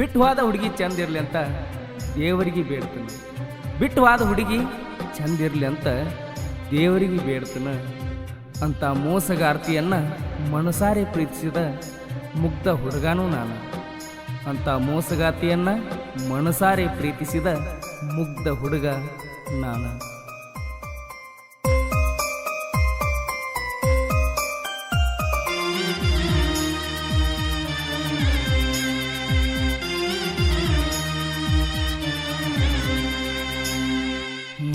ಬಿಟ್ಟು ಹೋದ ಹುಡುಗಿ ಚಂದ ಇರಲಿ ಅಂತ ದೇವರಿಗೆ ಬೇಡ್ತಾನೆ. ಬಿಟ್ಟು ಹೋದ ಹುಡುಗಿ ಚಂದ ಇರಲಿ ಅಂತ ದೇವರಿಗೆ ಬೇಡ್ತನ. ಅಂತ ಮೋಸಗಾರ್ತಿಯನ್ನು ಮನಸಾರೆ ಪ್ರೀತಿಸಿದ ಮುಗ್ಧ ಹುಡುಗನೂ ನಾನು. ಅಂತ ಮೋಸಗಾತಿಯನ್ನ ಮನಸಾರೆ ಪ್ರೀತಿಸಿದ ಮುಗ್ಧ ಹುಡುಗ ನಾನು.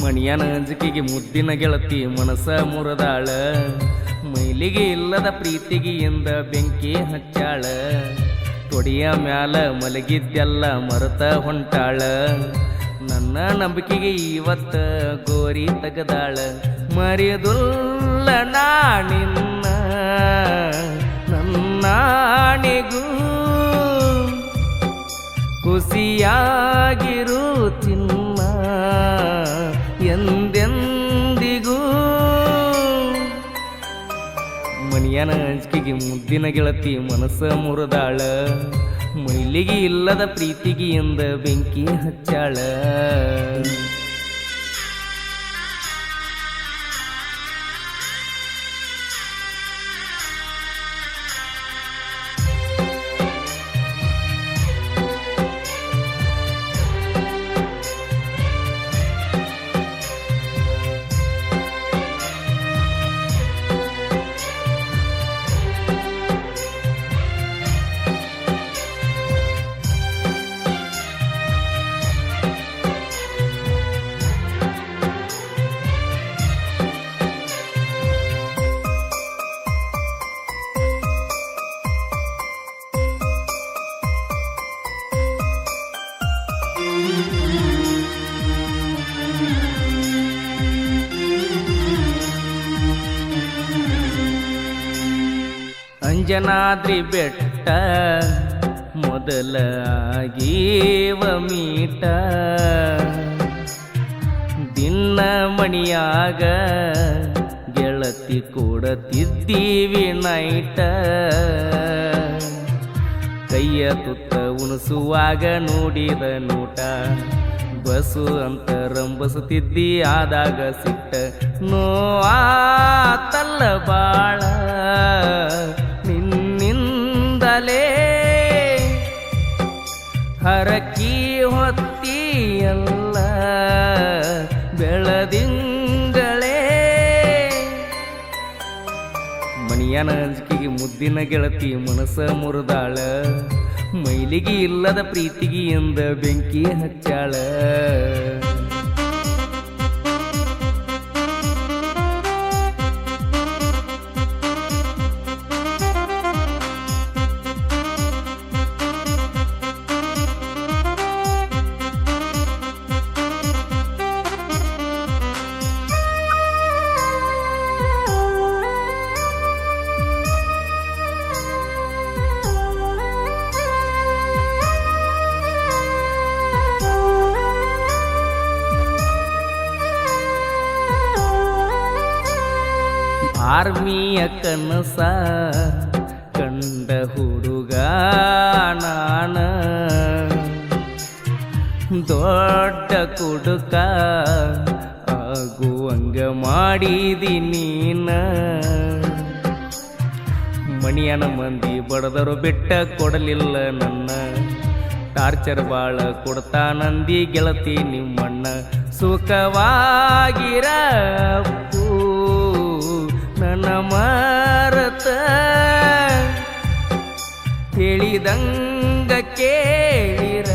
ಮಣಿಯನ ಅಂಜಿಕೆಗೆ ಮುದ್ದಿನ ಗೆಳತಿ ಮನಸ ಮುರದಾಳ. ಮೈಲಿಗೆ ಇಲ್ಲದ ಪ್ರೀತಿಗೆ ಎಂದ ಬೆಂಕಿ ಹಚ್ಚಾಳ. ತೊಡಿಯ ಮ್ಯಾಲ ಮಲಗಿದ್ದೆಲ್ಲ ಮರತ ಹೊಂಟಾಳ. ನನ್ನ ನಂಬಿಕೆಗೆ ಇವತ್ತ ಗೋರಿ ತೆಗದಾಳ. ಮರೆದುಲ್ಲ ನಾಣಿನ್ನ ನನ್ನಾಣಿಗೂ. ಖುಷಿಯಾಗಿರು ಚಿನ್ನ ಅಂಜಿಕೆಗೆ ಮುದ್ದಿನ ಗೆಳತಿ ಮನಸ್ಸ ಮುರಿದಾಳ. ಮೈಲಿಗೆ ಇಲ್ಲದ ಪ್ರೀತಿಗೆ ಎಂದ ಬೆಂಕಿ ಹಚ್ಚಾಳ. ಅಂಜನಾದ್ರಿ ಬೆಟ್ಟ ಮೊದಲ ಮೀಟ. ದಿನ ಮಣಿಯಾಗ ಗೆಳತಿ ಕೊಡತಿದ್ದೀವಿ ನೈಟ. ಕೈಯ ತುತ್ತ ಉಣಿಸುವಾಗ ನೋಡಿದ ನೋಟ, ಬಸು ಅಂತ ರಂಬಸುತ್ತಿದ್ದಿ ಆದಾಗ ಸಿಟ್ಟ ತಲ್ಲ ಬಾಳ ನಿನ್ನಿಂದಲೇ ಹರಕಿ ಹೊತ್ತಿಯಲ್ಲ ಬೆಳದಿಂಗಳೇ ಮಣಿಯನ ಅಂಜಿಕೆಗೆ ಮುದ್ದಿನ ಗೆಳತಿ ಮನಸ ಮುರಿದಾಳ. ಮೈಲಿಗೆ ಇಲ್ಲದ ಪ್ರೀತಿಗೆ ಎಂದ ಬೆಂಕಿ ಹಚ್ಚಾಳ. ಆರ್ಮಿಯ ಕನಸ ಕಂಡ ಹುಡುಗ ನಾನ. ದೊಡ್ಡ ಕುಡುಕ ಆಗುವಂಗ ಮಾಡಿದಿ ನೀನ. ಮಣಿಯನ ಮಂದಿ ಬಡದರು ಬಿಟ್ಟ ಕೊಡಲಿಲ್ಲ ನನ್ನ. ಟಾರ್ಚರ್ ಬಾಳ ಕೊಡ್ತಾನಂದಿ ಗೆಳತಿ ನಿಮ್ಮಣ್ಣ. ಸುಖವಾಗಿರ ನನ್ನ ಕೇಳಿದಂಗ ಹೇಳಿದಂಗ ಕೇಳಿರ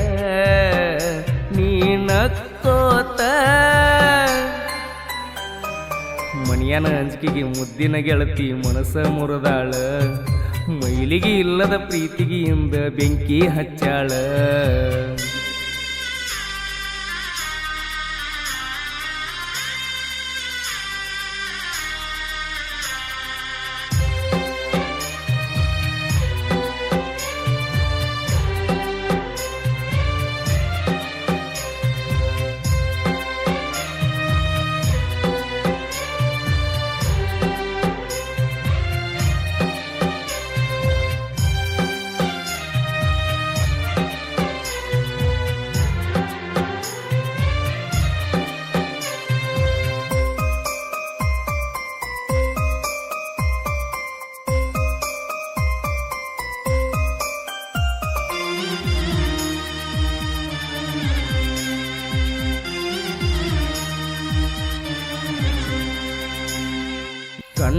ನೀನಕ್ಕೋತ ಮನಿಯನ ಅಂಜಿಕೆಗೆ ಮುದ್ದಿನ ಗೆಳತಿ ಮನಸ ಮುರದಾಳ. ಮೈಲಿಗೆ ಇಲ್ಲದ ಪ್ರೀತಿಗೆ ಎಂದ ಬೆಂಕಿ ಹಚ್ಚಾಳ.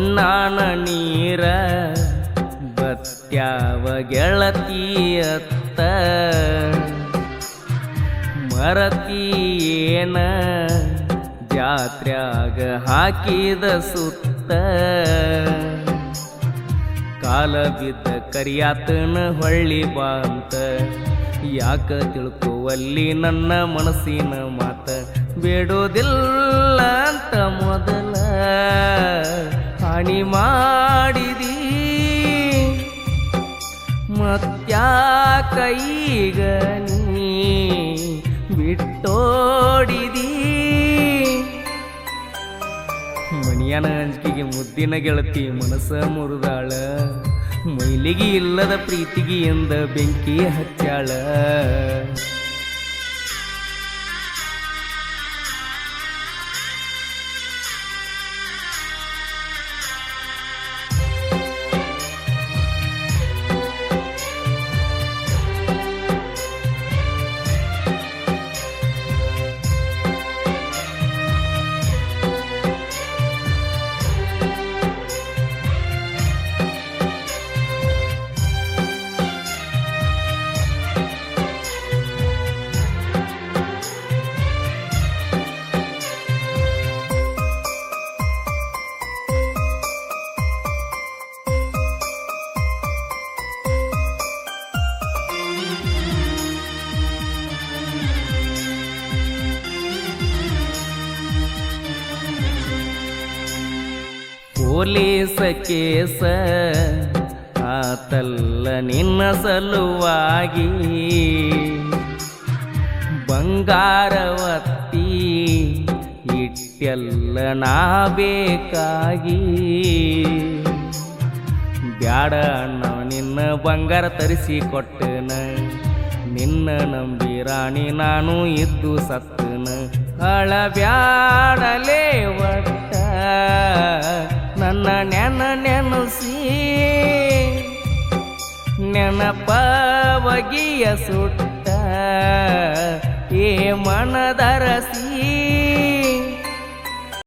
ಕಣ್ಣಾನ ನೀರ ಬತ್ಯಾವ ಗೆಳತಿಯತ್ತ. ಮರತಿಯೇನ ಜಾತ್ರ್ಯಾಗ ಹಾಕಿದ ಸುತ್ತ. ಕಾಲ ಬಿದ್ದ ಕರಿಯಾತನ ಹೊಳ್ಳಿ ಬಾಂತ. ಯಾಕ ತಿಳ್ಕೋವಲ್ಲಿ ನನ್ನ ಮನಸ್ಸಿನ ಮಾತ. ಬೇಡೋದಿಲ್ಲ ಅಂತ ಮೊದಲ. ಹಾನಿ ಮಾಡಿದಿ. ಮತ್ಯಾ ಕೈಗನಿ ಬಿಟ್ಟೋಡಿದಿ. ಮಣಿಯನ ಅಂಜಿಕೆಗೆ ಮುದ್ದಿನ ಗೆಳತಿ ಮನಸ ಮುರಿದಾಳ. ಮೈಲಿಗೆ ಇಲ್ಲದ ಪ್ರೀತಿಗೆ ಎಂದ ಬೆಂಕಿ ಹಚ್ಚಾಳ. ಪೊಲೀಸ ಕೇಸ ಆತಲ್ಲ ನಿನ್ನ ಸಲುವಾಗಿ ಬಂಗಾರವತ್ತಿ ಇಟ್ಟೆಲ್ಲ ನಾ ಬೇಕಾಗಿ. ಬ್ಯಾಡ ಅಣ್ಣ, ನಿನ್ನ ಬಂಗಾರ ತರಿಸಿ ಕೊಟ್ಟನ, ನಿನ್ನ ನಂಬಿ ರಾಣಿ ನಾನು ಇದ್ದು ಸತ್ತನ. ಅಳ ಬ್ಯಾಡಲೇ ಒಟ್ಟ ನೆನಪವಗಿಯ ಸುಟ್ಟ ಏ ಮನದರಸಿ